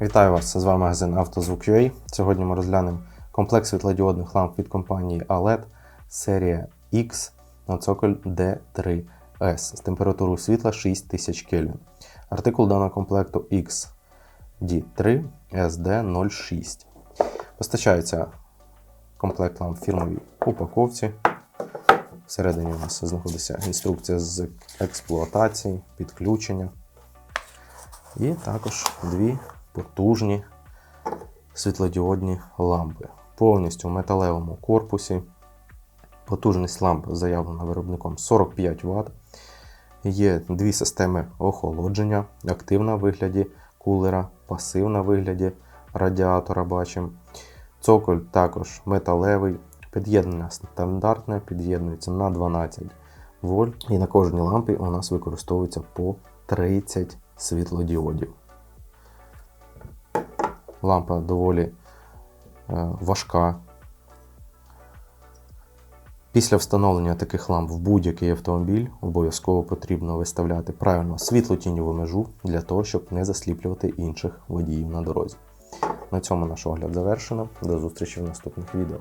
Вітаю вас! З вами магазин «Автозвук.UA». Сьогодні ми розглянемо комплекс світлодіодних ламп від компанії ALED серія X на цоколь D3S з температурою світла 6000 Кельвін. Артикул даного комплекту XD3 SD06. Постачається комплект ламп в упаковці. Всередині у нас знаходиться інструкція з експлуатації, підключення. І також дві потужні світлодіодні лампи. Повністю в металевому корпусі. Потужність ламп заявлена виробником 45 Вт. Є дві системи охолодження, активна в вигляді кулера, пасивна в вигляді радіатора бачимо. Цоколь також металевий, під'єднання стандартне, під'єднується на 12 вольт. І на кожній лампі у нас використовується по 30 світлодіодів. Лампа доволі е, важка. Після встановлення таких ламп в будь-який автомобіль обов'язково потрібно виставляти правильно світлотіньову межу для того, щоб не засліплювати інших водіїв на дорозі. На цьому наш огляд завершено. До зустрічі в наступних відео.